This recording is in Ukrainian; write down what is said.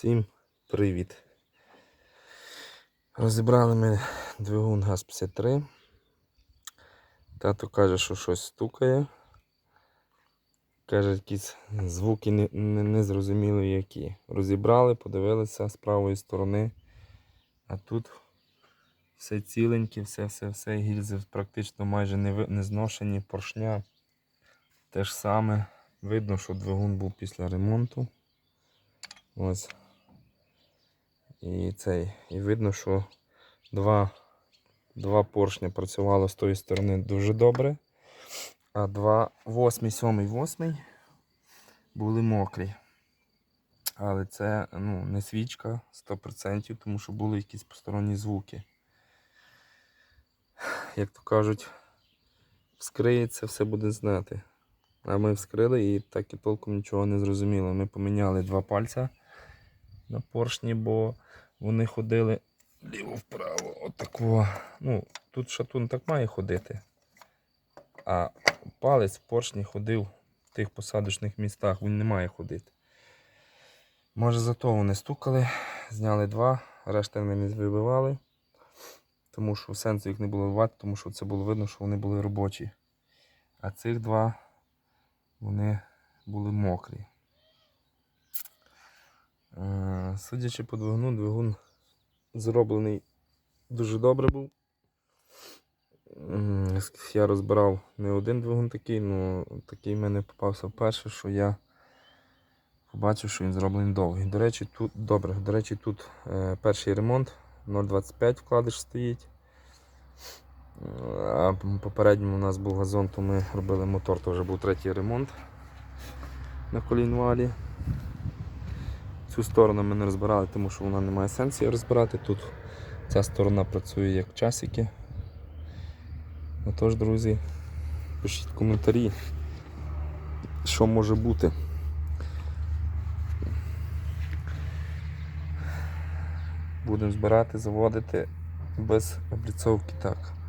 Всім привіт! Розібрали ми двигун ГАЗ-53. Тато каже, що щось стукає. Каже, якісь звуки не- які. Розібрали, подивилися з правої сторони. А тут все ціленьке, все, все, все, гільзи практично майже не, не зношені, поршня. Те ж саме. Видно, що двигун був після ремонту. Ось. І цей. І видно, що два, два поршня працювало з тої сторони дуже добре. А два, восьмий, сьомий, восьмий були мокрі. Але це ну, не свічка 100%, тому що були якісь посторонні звуки. Як то кажуть, вскриється, все буде знати. А ми вскрили і так і толком нічого не зрозуміло. Ми поміняли два пальця на поршні, бо вони ходили ліво-вправо. Отако. Ну, тут шатун так має ходити. А палець в поршні ходив в тих посадочних містах, він не має ходити. Може зато вони стукали, зняли два, решта ми не вибивали. Тому що сенсу їх не було вибивати, тому що це було видно, що вони були робочі. А цих два вони були мокрі. Е, Судячи по двигуну, двигун зроблений дуже добре був. Я розбирав не один двигун такий, але такий в мене попався вперше, що я побачив, що він зроблений довгий. До речі, тут добре. До речі, тут е, перший ремонт 0,25 вкладиш стоїть. А попередньому у нас був газон, то ми робили мотор, то вже був третій ремонт на колінвалі. Цю сторону ми не розбирали, тому що вона не має сенсу розбирати. Тут ця сторона працює як часики. Отож, друзі, пишіть коментарі, що може бути. Будемо збирати, заводити без обліцовки так.